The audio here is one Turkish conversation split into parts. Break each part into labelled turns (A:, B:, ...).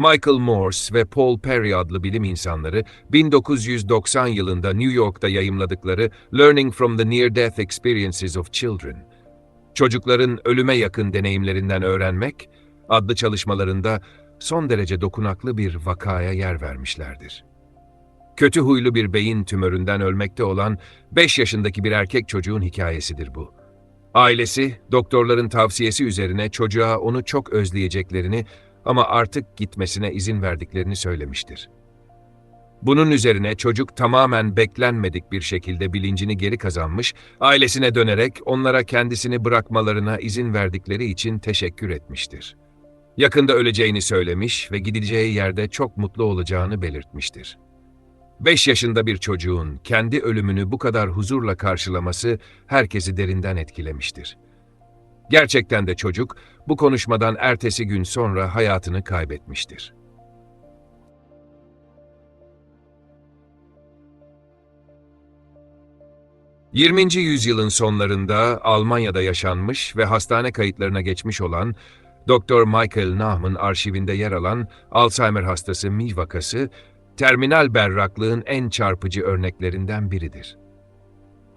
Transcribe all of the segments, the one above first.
A: Michael Morse ve Paul Perry adlı bilim insanları 1990 yılında New York'ta yayımladıkları Learning from the Near-Death Experiences of Children, Çocukların Ölüme Yakın Deneyimlerinden Öğrenmek adlı çalışmalarında son derece dokunaklı bir vakaya yer vermişlerdir. Kötü huylu bir beyin tümöründen ölmekte olan 5 yaşındaki bir erkek çocuğun hikayesidir bu. Ailesi, doktorların tavsiyesi üzerine çocuğa onu çok özleyeceklerini ama artık gitmesine izin verdiklerini söylemiştir. Bunun üzerine çocuk tamamen beklenmedik bir şekilde bilincini geri kazanmış, ailesine dönerek onlara kendisini bırakmalarına izin verdikleri için teşekkür etmiştir. Yakında öleceğini söylemiş ve gideceği yerde çok mutlu olacağını belirtmiştir. 5 yaşında bir çocuğun kendi ölümünü bu kadar huzurla karşılaması herkesi derinden etkilemiştir. Gerçekten de çocuk bu konuşmadan ertesi gün sonra hayatını kaybetmiştir. ...20. yüzyılın sonlarında Almanya'da yaşanmış ve hastane kayıtlarına geçmiş olan... ...Dr. Michael Nahm'ın arşivinde yer alan Alzheimer hastası Mi vakası... ...terminal berraklığın en çarpıcı örneklerinden biridir.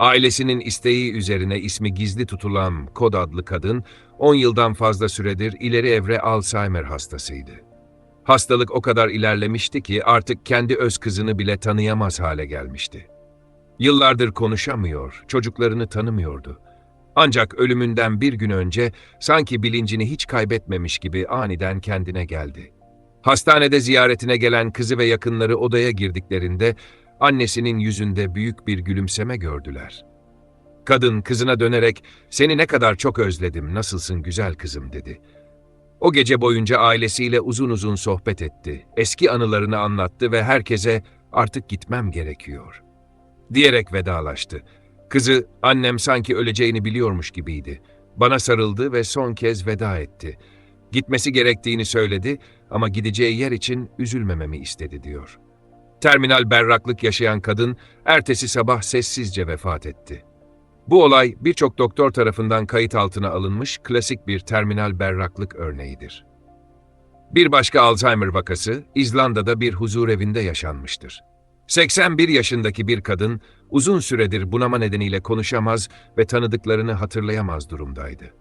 A: Ailesinin isteği üzerine ismi gizli tutulan Kod adlı kadın, 10 yıldan fazla süredir ileri evre Alzheimer hastasıydı. Hastalık o kadar ilerlemişti ki artık kendi öz kızını bile tanıyamaz hale gelmişti. Yıllardır konuşamıyor, çocuklarını tanımıyordu. Ancak ölümünden bir gün önce sanki bilincini hiç kaybetmemiş gibi aniden kendine geldi. Hastanede ziyaretine gelen kızı ve yakınları odaya girdiklerinde annesinin yüzünde büyük bir gülümseme gördüler. Kadın kızına dönerek "Seni ne kadar çok özledim, nasılsın güzel kızım?" dedi. O gece boyunca ailesiyle uzun uzun sohbet etti. Eski anılarını anlattı ve herkese "Artık gitmem gerekiyor." diyerek vedalaştı. Kızı annem sanki öleceğini biliyormuş gibiydi. Bana sarıldı ve son kez veda etti. Gitmesi gerektiğini söyledi ama gideceği yer için üzülmememi istedi diyor. Terminal berraklık yaşayan kadın ertesi sabah sessizce vefat etti. Bu olay birçok doktor tarafından kayıt altına alınmış klasik bir terminal berraklık örneğidir. Bir başka Alzheimer vakası İzlanda'da bir huzurevinde yaşanmıştır. 81 yaşındaki bir kadın uzun süredir bunama nedeniyle konuşamaz ve tanıdıklarını hatırlayamaz durumdaydı.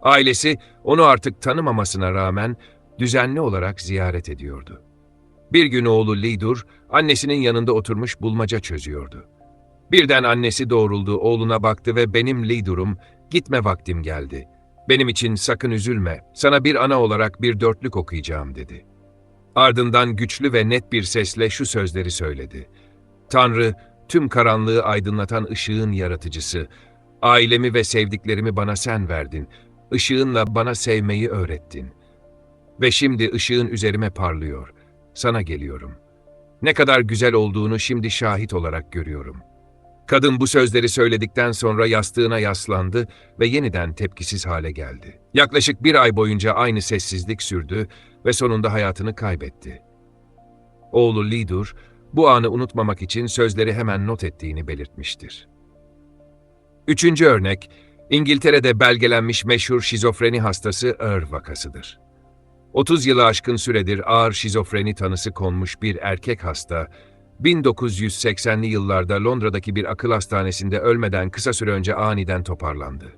A: Ailesi onu artık tanımamasına rağmen düzenli olarak ziyaret ediyordu. Bir gün oğlu Lidur, annesinin yanında oturmuş bulmaca çözüyordu. Birden annesi doğruldu, oğluna baktı ve benim Lidur'um, gitme vaktim geldi. Benim için sakın üzülme, sana bir ana olarak bir dörtlük okuyacağım dedi. Ardından güçlü ve net bir sesle şu sözleri söyledi. Tanrı, tüm karanlığı aydınlatan ışığın yaratıcısı, ailemi ve sevdiklerimi bana sen verdin, ışığınla bana sevmeyi öğrettin. Ve şimdi ışığın üzerime parlıyor.'' Sana geliyorum. Ne kadar güzel olduğunu şimdi şahit olarak görüyorum. Kadın bu sözleri söyledikten sonra yastığına yaslandı ve yeniden tepkisiz hale geldi. Yaklaşık bir ay boyunca aynı sessizlik sürdü ve sonunda hayatını kaybetti. Oğlu Lidur, bu anı unutmamak için sözleri hemen not ettiğini belirtmiştir. Üçüncü örnek, İngiltere'de belgelenmiş meşhur şizofreni hastası Earl vakasıdır. 30 yılı aşkın süredir ağır şizofreni tanısı konmuş bir erkek hasta, 1980'li yıllarda Londra'daki bir akıl hastanesinde ölmeden kısa süre önce aniden toparlandı.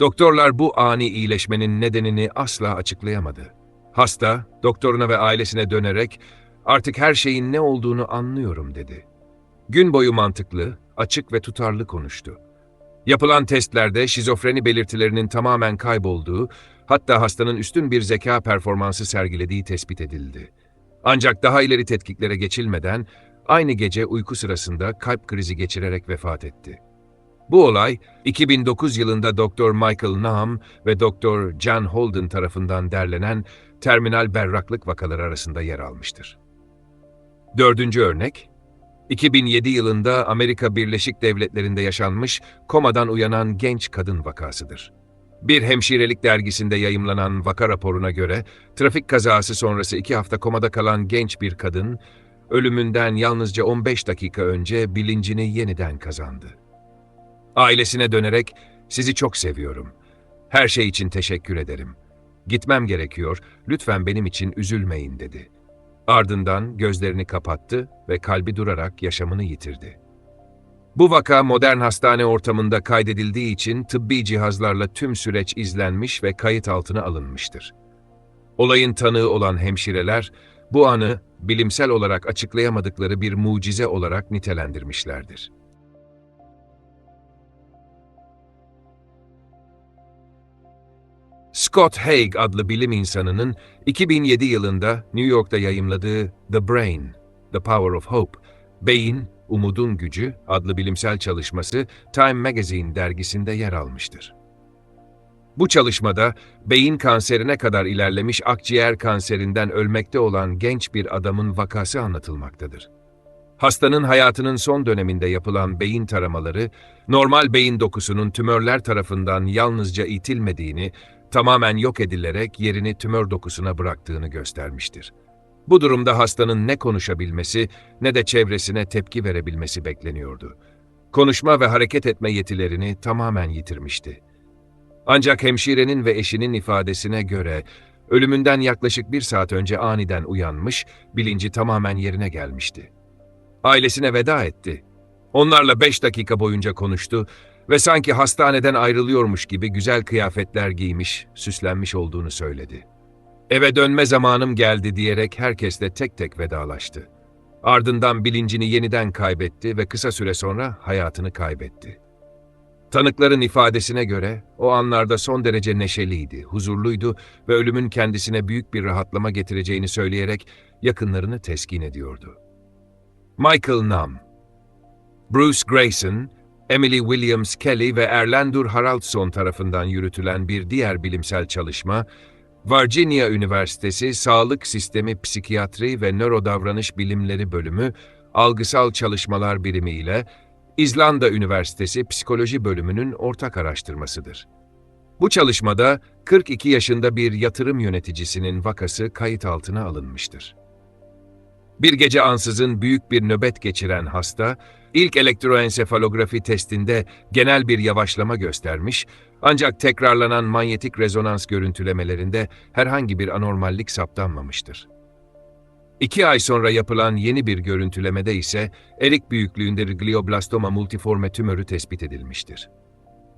A: Doktorlar bu ani iyileşmenin nedenini asla açıklayamadı. Hasta, doktoruna ve ailesine dönerek artık her şeyin ne olduğunu anlıyorum dedi. Gün boyu mantıklı, açık ve tutarlı konuştu. Yapılan testlerde şizofreni belirtilerinin tamamen kaybolduğu, hatta hastanın üstün bir zeka performansı sergilediği tespit edildi. Ancak daha ileri tetkiklere geçilmeden aynı gece uyku sırasında kalp krizi geçirerek vefat etti. Bu olay 2009 yılında Dr. Michael Nahm ve Dr. John Holden tarafından derlenen terminal berraklık vakaları arasında yer almıştır. Dördüncü örnek, 2007 yılında Amerika Birleşik Devletleri'nde yaşanmış komadan uyanan genç kadın vakasıdır. Bir hemşirelik dergisinde yayımlanan vaka raporuna göre, trafik kazası sonrası iki hafta komada kalan genç bir kadın, ölümünden yalnızca 15 dakika önce bilincini yeniden kazandı. Ailesine dönerek, sizi çok seviyorum. Her şey için teşekkür ederim. Gitmem gerekiyor, lütfen benim için üzülmeyin dedi. Ardından gözlerini kapattı ve kalbi durarak yaşamını yitirdi. Bu vaka modern hastane ortamında kaydedildiği için tıbbi cihazlarla tüm süreç izlenmiş ve kayıt altına alınmıştır. Olayın tanığı olan hemşireler bu anı bilimsel olarak açıklayamadıkları bir mucize olarak nitelendirmişlerdir. Scott Haig adlı bilim insanının 2007 yılında New York'ta yayımladığı The Brain, The Power of Hope, Beyin, Umudun Gücü adlı bilimsel çalışması Time Magazine dergisinde yer almıştır. Bu çalışmada beyin kanserine kadar ilerlemiş akciğer kanserinden ölmekte olan genç bir adamın vakası anlatılmaktadır. Hastanın hayatının son döneminde yapılan beyin taramaları, normal beyin dokusunun tümörler tarafından yalnızca itilmediğini, tamamen yok edilerek yerini tümör dokusuna bıraktığını göstermiştir. Bu durumda hastanın ne konuşabilmesi ne de çevresine tepki verebilmesi bekleniyordu. Konuşma ve hareket etme yetilerini tamamen yitirmişti. Ancak hemşirenin ve eşinin ifadesine göre ölümünden yaklaşık bir saat önce aniden uyanmış, bilinci tamamen yerine gelmişti. Ailesine veda etti. Onlarla beş dakika boyunca konuştu ve sanki hastaneden ayrılıyormuş gibi güzel kıyafetler giymiş, süslenmiş olduğunu söyledi. Eve dönme zamanım geldi diyerek herkesle tek tek vedalaştı. Ardından bilincini yeniden kaybetti ve kısa süre sonra hayatını kaybetti. Tanıkların ifadesine göre o anlarda son derece neşeliydi, huzurluydu ve ölümün kendisine büyük bir rahatlama getireceğini söyleyerek yakınlarını teskin ediyordu. Michael Nam Bruce Grayson, Emily Williams Kelly ve Erlendur Haraldsson tarafından yürütülen bir diğer bilimsel çalışma, Virginia Üniversitesi Sağlık Sistemi Psikiyatri ve Nörodavranış Bilimleri Bölümü Algısal Çalışmalar Birimi ile İzlanda Üniversitesi Psikoloji Bölümünün ortak araştırmasıdır. Bu çalışmada 42 yaşında bir yatırım yöneticisinin vakası kayıt altına alınmıştır. Bir gece ansızın büyük bir nöbet geçiren hasta, ilk elektroensefalografi testinde genel bir yavaşlama göstermiş, ancak tekrarlanan manyetik rezonans görüntülemelerinde herhangi bir anormallik saptanmamıştır. İki ay sonra yapılan yeni bir görüntülemede ise erik büyüklüğünde glioblastoma multiforme tümörü tespit edilmiştir.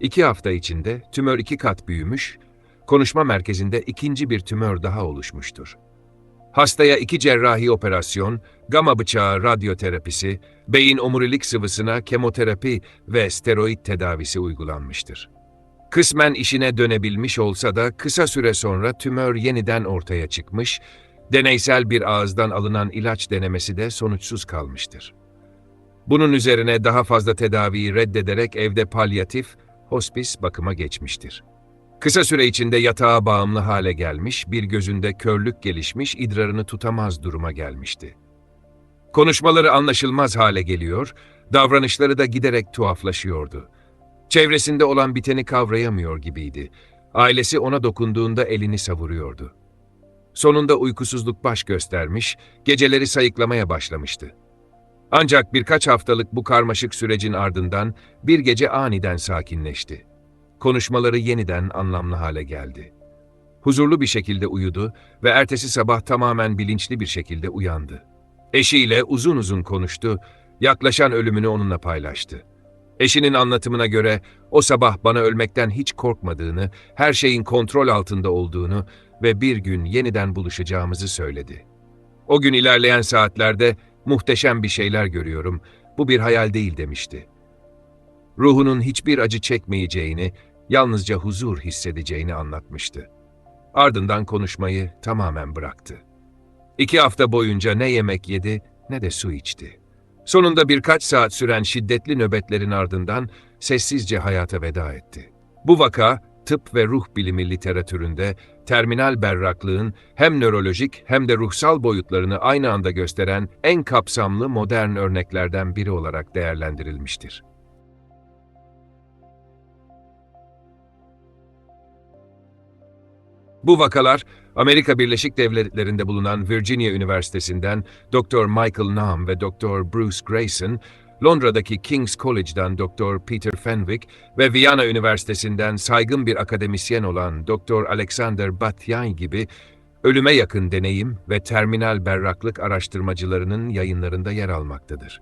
A: İki hafta içinde tümör iki kat büyümüş, konuşma merkezinde ikinci bir tümör daha oluşmuştur. Hastaya iki cerrahi operasyon, gama bıçağı radyoterapisi, beyin omurilik sıvısına kemoterapi ve steroid tedavisi uygulanmıştır. Kısmen işine dönebilmiş olsa da kısa süre sonra tümör yeniden ortaya çıkmış, deneysel bir ağızdan alınan ilaç denemesi de sonuçsuz kalmıştır. Bunun üzerine daha fazla tedaviyi reddederek evde palyatif, hospis bakıma geçmiştir. Kısa süre içinde yatağa bağımlı hale gelmiş, bir gözünde körlük gelişmiş, idrarını tutamaz duruma gelmişti. Konuşmaları anlaşılmaz hale geliyor, davranışları da giderek tuhaflaşıyordu. Çevresinde olan biteni kavrayamıyor gibiydi. Ailesi ona dokunduğunda elini savuruyordu. Sonunda uykusuzluk baş göstermiş, geceleri sayıklamaya başlamıştı. Ancak birkaç haftalık bu karmaşık sürecin ardından bir gece aniden sakinleşti. Konuşmaları yeniden anlamlı hale geldi. Huzurlu bir şekilde uyudu ve ertesi sabah tamamen bilinçli bir şekilde uyandı. Eşiyle uzun uzun konuştu, yaklaşan ölümünü onunla paylaştı. Eşinin anlatımına göre o sabah bana ölmekten hiç korkmadığını, her şeyin kontrol altında olduğunu ve bir gün yeniden buluşacağımızı söyledi. O gün ilerleyen saatlerde muhteşem bir şeyler görüyorum, bu bir hayal değil demişti. Ruhunun hiçbir acı çekmeyeceğini, yalnızca huzur hissedeceğini anlatmıştı. Ardından konuşmayı tamamen bıraktı. İki hafta boyunca ne yemek yedi ne de su içti. Sonunda birkaç saat süren şiddetli nöbetlerin ardından sessizce hayata veda etti. Bu vaka, tıp ve ruh bilimi literatüründe terminal berraklığın hem nörolojik hem de ruhsal boyutlarını aynı anda gösteren en kapsamlı modern örneklerden biri olarak değerlendirilmiştir. Bu vakalar, Amerika Birleşik Devletleri'nde bulunan Virginia Üniversitesi'nden Dr. Michael Nahm ve Dr. Bruce Grayson, Londra'daki King's College'dan Dr. Peter Fenwick ve Viyana Üniversitesi'nden saygın bir akademisyen olan Dr. Alexander Batyay gibi ölüme yakın deneyim ve terminal berraklık araştırmacılarının yayınlarında yer almaktadır.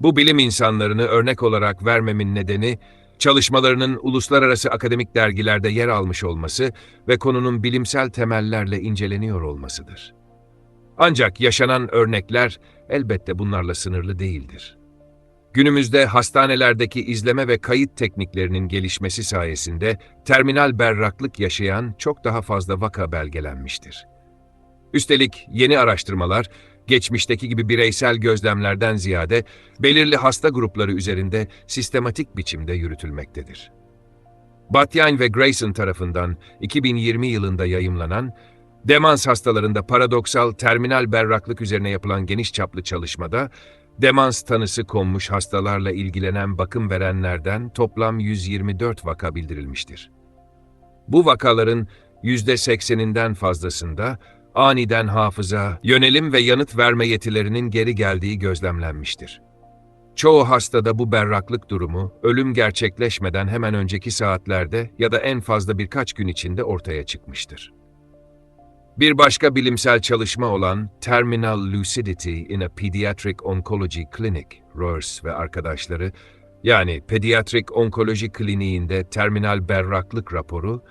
A: Bu bilim insanlarını örnek olarak vermemin nedeni, çalışmalarının uluslararası akademik dergilerde yer almış olması ve konunun bilimsel temellerle inceleniyor olmasıdır. Ancak yaşanan örnekler elbette bunlarla sınırlı değildir. Günümüzde hastanelerdeki izleme ve kayıt tekniklerinin gelişmesi sayesinde terminal berraklık yaşayan çok daha fazla vaka belgelenmiştir. Üstelik yeni araştırmalar, geçmişteki gibi bireysel gözlemlerden ziyade belirli hasta grupları üzerinde sistematik biçimde yürütülmektedir. Batyan ve Grayson tarafından 2020 yılında yayımlanan Demans hastalarında paradoksal terminal berraklık üzerine yapılan geniş çaplı çalışmada, demans tanısı konmuş hastalarla ilgilenen bakım verenlerden toplam 124 vaka bildirilmiştir. Bu vakaların %80'inden fazlasında aniden hafıza, yönelim ve yanıt verme yetilerinin geri geldiği gözlemlenmiştir. Çoğu hastada bu berraklık durumu, ölüm gerçekleşmeden hemen önceki saatlerde ya da en fazla birkaç gün içinde ortaya çıkmıştır. Bir başka bilimsel çalışma olan Terminal Lucidity in a Pediatric Oncology Clinic, Roers ve arkadaşları, yani Pediatrik Onkoloji Kliniğinde terminal berraklık raporu,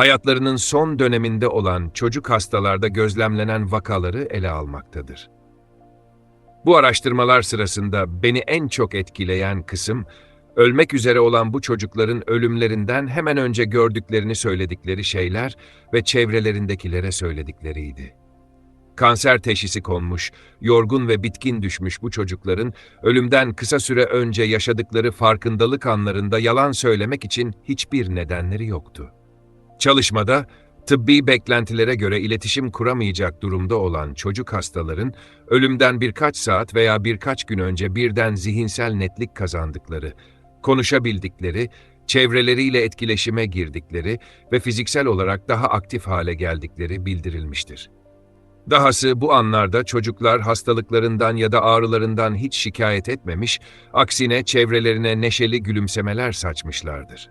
A: hayatlarının son döneminde olan çocuk hastalarda gözlemlenen vakaları ele almaktadır. Bu araştırmalar sırasında beni en çok etkileyen kısım, ölmek üzere olan bu çocukların ölümlerinden hemen önce gördüklerini söyledikleri şeyler ve çevrelerindekilere söyledikleriydi. Kanser teşhisi konmuş, yorgun ve bitkin düşmüş bu çocukların ölümden kısa süre önce yaşadıkları farkındalık anlarında yalan söylemek için hiçbir nedenleri yoktu. Çalışmada, tıbbi beklentilere göre iletişim kuramayacak durumda olan çocuk hastaların ölümden birkaç saat veya birkaç gün önce birden zihinsel netlik kazandıkları, konuşabildikleri, çevreleriyle etkileşime girdikleri ve fiziksel olarak daha aktif hale geldikleri bildirilmiştir. Dahası bu anlarda çocuklar hastalıklarından ya da ağrılarından hiç şikayet etmemiş, aksine çevrelerine neşeli gülümsemeler saçmışlardır.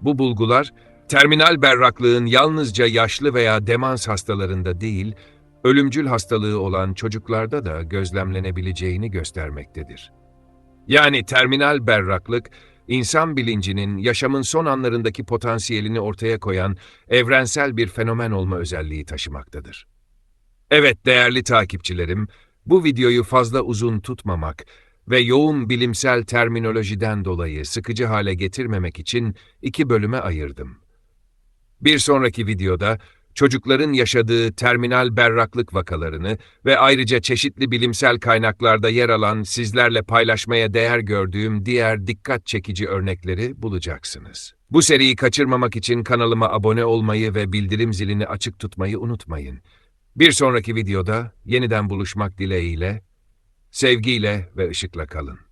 A: Bu bulgular, terminal berraklığın yalnızca yaşlı veya demans hastalarında değil, ölümcül hastalığı olan çocuklarda da gözlemlenebileceğini göstermektedir. Yani terminal berraklık, insan bilincinin yaşamın son anlarındaki potansiyelini ortaya koyan evrensel bir fenomen olma özelliği taşımaktadır. Evet değerli takipçilerim, bu videoyu fazla uzun tutmamak ve yoğun bilimsel terminolojiden dolayı sıkıcı hale getirmemek için iki bölüme ayırdım. Bir sonraki videoda çocukların yaşadığı terminal berraklık vakalarını ve ayrıca çeşitli bilimsel kaynaklarda yer alan sizlerle paylaşmaya değer gördüğüm diğer dikkat çekici örnekleri bulacaksınız. Bu seriyi kaçırmamak için kanalıma abone olmayı ve bildirim zilini açık tutmayı unutmayın. Bir sonraki videoda yeniden buluşmak dileğiyle, sevgiyle ve ışıkla kalın.